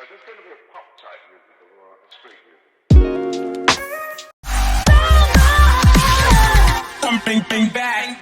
Uh, there's going to be a pop type music or a street music. Bang, bang, bang.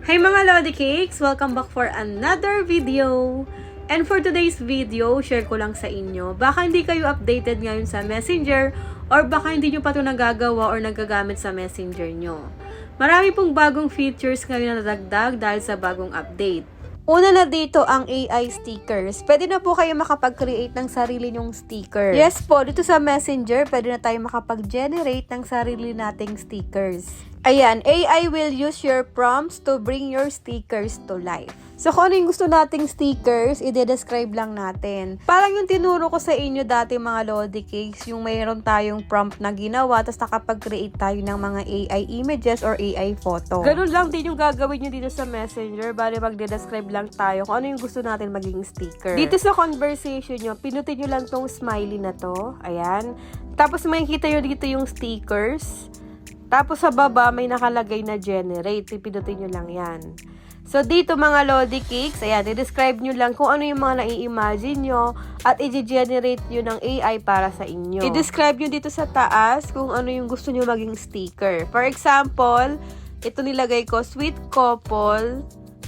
Hey mga Lodi Cakes! Welcome back for another video! And for today's video, share ko lang sa inyo, baka hindi kayo updated ngayon sa Messenger or baka hindi nyo pa ito nagagawa or nagagamit sa Messenger nyo. Marami pong bagong features ngayon na nadagdag dahil sa bagong update. Una na dito ang AI stickers. Pwede na po kayo makapag-create ng sarili nyong sticker. Yes po, dito sa Messenger, pwede na tayo makapag-generate ng sarili nating stickers. Ayan, AI will use your prompts to bring your stickers to life. So, kung ano yung gusto nating stickers, i-describe lang natin. Parang yung tinuro ko sa inyo dati mga Lodi Cakes, yung mayroon tayong prompt na ginawa, tapos nakapag-create tayo ng mga AI images or AI photo. Ganun lang din yung gagawin nyo dito sa Messenger, bali mag-describe lang tayo kung ano yung gusto natin maging sticker. Dito sa conversation nyo, pinutin nyo lang tong smiley na to. Ayan. Tapos makikita nyo dito yung stickers. Tapos sa baba, may nakalagay na generate. Pipinutin nyo lang yan. So, dito mga Lodi Cakes, ayan, i-describe nyo lang kung ano yung mga nai-imagine nyo at i-generate nyo ng AI para sa inyo. I-describe nyo dito sa taas kung ano yung gusto nyo maging sticker. For example, ito nilagay ko, sweet couple,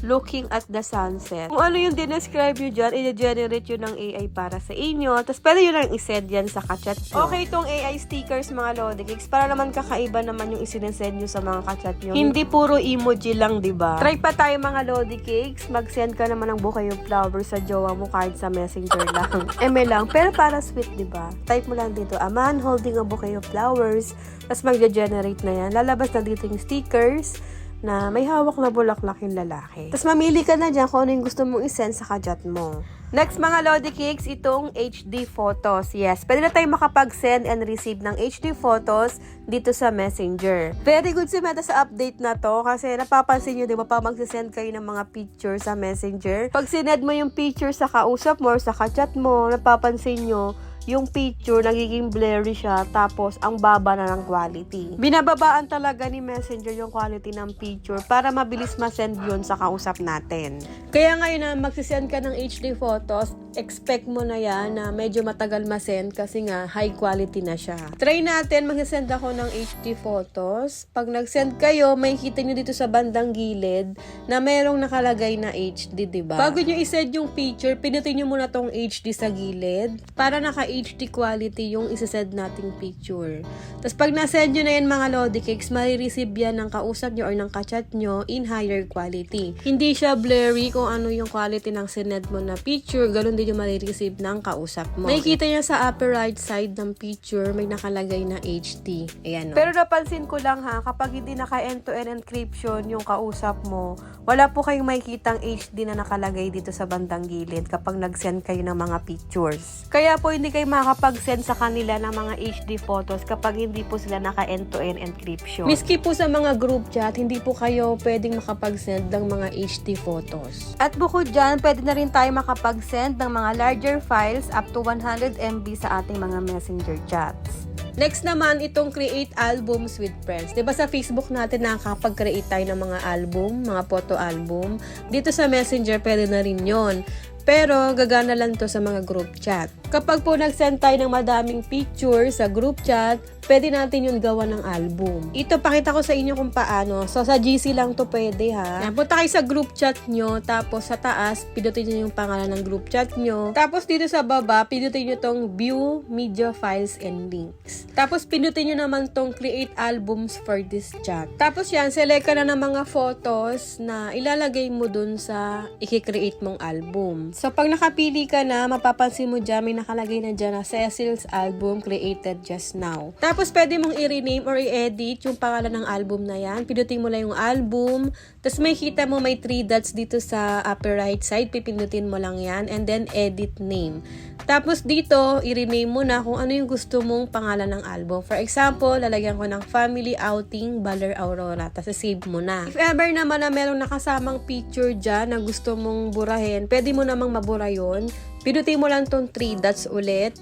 looking at the sunset. Kung ano yung dinescribe nyo dyan, i-generate yun ng AI para sa inyo. Tapos pwede yun lang isend yan sa kachat nyo. Okay, itong AI stickers mga Lodikicks, para naman kakaiba naman yung isinesend nyo sa mga kachat nyo. Hindi puro emoji lang, di ba? Try pa tayo mga Lodikicks. Mag-send ka naman ng bouquet of flowers sa jowa mo kahit sa messenger lang. Eme lang. Pero para sweet, di ba? Type mo lang dito, a man holding a bouquet of flowers. Tapos mag-generate na yan. Lalabas na dito yung stickers na may hawak na bulaklak yung lalaki. Tapos mamili ka na dyan kung ano yung gusto mong isend sa kajat mo. Next mga Lodi Cakes, itong HD photos. Yes, pwede na tayo makapag-send and receive ng HD photos dito sa Messenger. Very good si Meta sa update na to kasi napapansin nyo, di ba, pa magsisend kayo ng mga picture sa Messenger. Pag sined mo yung picture sa kausap mo or sa kachat mo, napapansin nyo, yung picture nagiging blurry siya tapos ang baba na ng quality. Binababaan talaga ni Messenger yung quality ng picture para mabilis ma-send yun sa kausap natin. Kaya ngayon na magsisend ka ng HD photos, expect mo na yan na medyo matagal ma-send kasi nga high quality na siya. Try natin, magsisend ako ng HD photos. Pag nag-send kayo, may kita nyo dito sa bandang gilid na merong nakalagay na HD, di ba? Bago nyo isend yung picture, pinutin nyo muna tong HD sa gilid para naka HD quality yung isasend nating picture. Tapos pag nasend nyo na yan mga Lodi Cakes, marireceive yan ng kausap nyo or ng kachat nyo in higher quality. Hindi siya blurry kung ano yung quality ng sinend mo na picture, ganun din yung marireceive ng kausap mo. May kita niya sa upper right side ng picture, may nakalagay na HD. Ayan, no? Pero napansin ko lang ha, kapag hindi naka end-to-end encryption yung kausap mo, wala po kayong makikitang HD na nakalagay dito sa bandang gilid kapag nag-send kayo ng mga pictures. Kaya po hindi kayo makapag-send sa kanila ng mga HD photos kapag hindi po sila naka end-to-end encryption. Miski po sa mga group chat, hindi po kayo pwedeng makapag-send ng mga HD photos. At bukod dyan, pwede na rin tayo makapag-send ng mga larger files up to 100 MB sa ating mga messenger chats. Next naman, itong create albums with friends. 'Di ba sa Facebook natin nakakapag-create tayo ng mga album, mga photo album. Dito sa Messenger, pwede na rin yon. Pero gagana lang to sa mga group chat. Kapag po nag-send tayo ng madaming picture sa group chat, pwede natin yun gawa ng album. Ito, pakita ko sa inyo kung paano. So, sa GC lang to pwede ha. Yan, punta kayo sa group chat nyo, tapos sa taas, pinutin nyo yung pangalan ng group chat nyo. Tapos dito sa baba, pinutin nyo tong view media files and links. Tapos pinutin nyo naman tong create albums for this chat. Tapos yan, select ka na ng mga photos na ilalagay mo dun sa i-create mong album. So, pag nakapili ka na, mapapansin mo dyan, may nakalagay na dyan na Cecil's album created just now. Tapos, pwede mong i-rename or i-edit yung pangalan ng album na yan. Pinutin mo lang yung album. Tapos, may kita mo may three dots dito sa upper right side. Pipindutin mo lang yan. And then, edit name. Tapos, dito, i-rename mo na kung ano yung gusto mong pangalan ng album. For example, lalagyan ko ng Family Outing Baler Aurora. Tapos, save mo na. If ever naman na merong nakasamang picture dyan na gusto mong burahin, pwede mo namang mabura yun. Pinutin mo lang tong 3 dots ulit.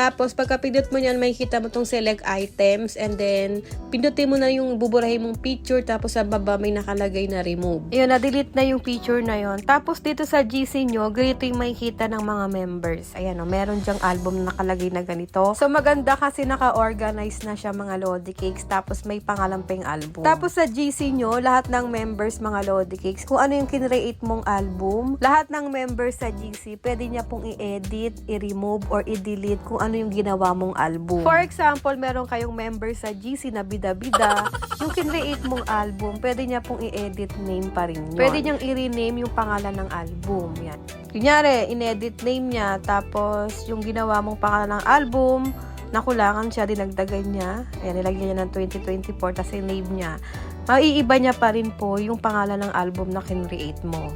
Tapos, pagka pindot mo yan, may kita mo tong select items. And then, pindutin mo na yung buburahin mong picture. Tapos, sa baba may nakalagay na remove. Ayun, na-delete na yung picture na yon. Tapos, dito sa GC nyo, ganito yung makikita ng mga members. Ayan o, meron dyang album na nakalagay na ganito. So, maganda kasi naka-organize na siya mga Lodi Cakes. Tapos, may pangalan pa yung album. Tapos, sa GC nyo, lahat ng members mga Lodi Cakes, kung ano yung kinreate mong album, lahat ng members sa GC, pwede niya pong i-edit, i-remove, or i-delete kung ano yung ginawa mong album. For example, meron kayong member sa GC na bida-bida, yung kinreate mong album, pwede niya pong i-edit name pa rin yun. Pwede niyang i-rename yung pangalan ng album. Yan. Kunyari, in-edit name niya, tapos yung ginawa mong pangalan ng album, nakulangan siya, dinagdagan niya. Ayan, nilagyan niya ng 2024, tapos yung name niya. Maiiba niya pa rin po yung pangalan ng album na kinreate mo.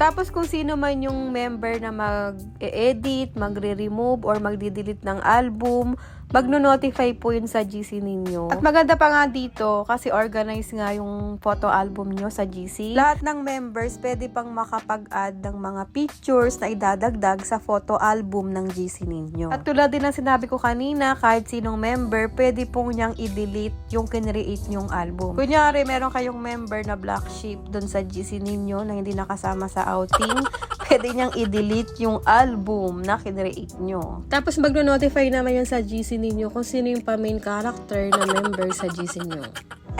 Tapos kung sino man yung member na mag-edit, magre-remove, or magdi-delete ng album, magno-notify po yun sa GC ninyo. At maganda pa nga dito, kasi organize nga yung photo album nyo sa GC. Lahat ng members pwede pang makapag-add ng mga pictures na idadagdag sa photo album ng GC ninyo. At tulad din ng sinabi ko kanina, kahit sinong member, pwede pong niyang i-delete yung kinreate nyong album. Kunyari, meron kayong member na black sheep dun sa GC ninyo na hindi nakasama sa outing, pwede niyang i-delete yung album na kinreate nyo. Tapos magno-notify naman yun sa GC ninyo kung sino yung pa-main character na member sa GC nyo.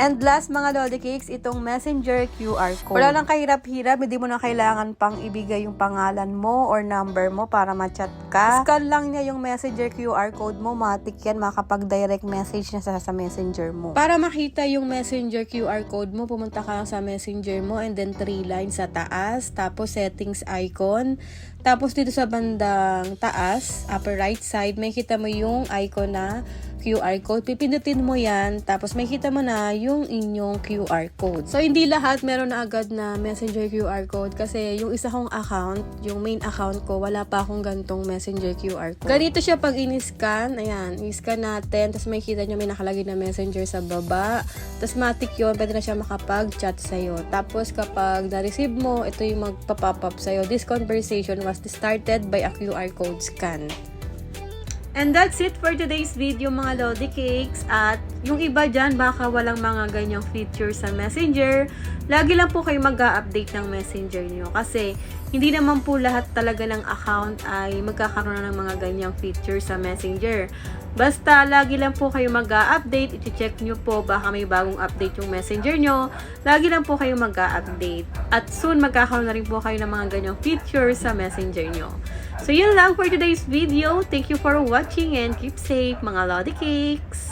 And last mga Lodi Cakes, itong Messenger QR code. Wala nang kahirap-hirap, hindi mo na kailangan pang ibigay yung pangalan mo or number mo para ma-chat ka. Scan lang niya yung Messenger QR code mo, matik yan, makapag-direct message na sa, sa Messenger mo. Para makita yung Messenger QR code mo, pumunta ka lang sa Messenger mo and then three lines sa taas, tapos settings icon, tapos dito sa bandang taas, upper right side, may kita mo yung icon na QR code. Pipindutin mo yan, tapos may kita mo na yung inyong QR code. So, hindi lahat meron na agad na messenger QR code kasi yung isa kong account, yung main account ko, wala pa akong gantong messenger QR code. Ganito siya pag in-scan. Ayan, i-scan natin, tapos may kita nyo may nakalagay na messenger sa baba. Tapos matik yun, pwede na siya makapag-chat sa'yo. Tapos kapag na-receive mo, ito yung magpa-pop up sa'yo. This conversation was started by a QR code scan. And that's it for today's video mga Lodi Cakes. At yung iba dyan, baka walang mga ganyang features sa Messenger. Lagi lang po kayo mag update ng Messenger nyo. Kasi hindi naman po lahat talaga ng account ay magkakaroon ng mga ganyang features sa Messenger. Basta lagi lang po kayo mag update i-check nyo po baka may bagong update yung Messenger nyo. Lagi lang po kayo mag update At soon magkakaroon na rin po kayo ng mga ganyang features sa Messenger nyo. So yun lang for today's video. Thank you for watching and keep safe mga Lodi Cakes!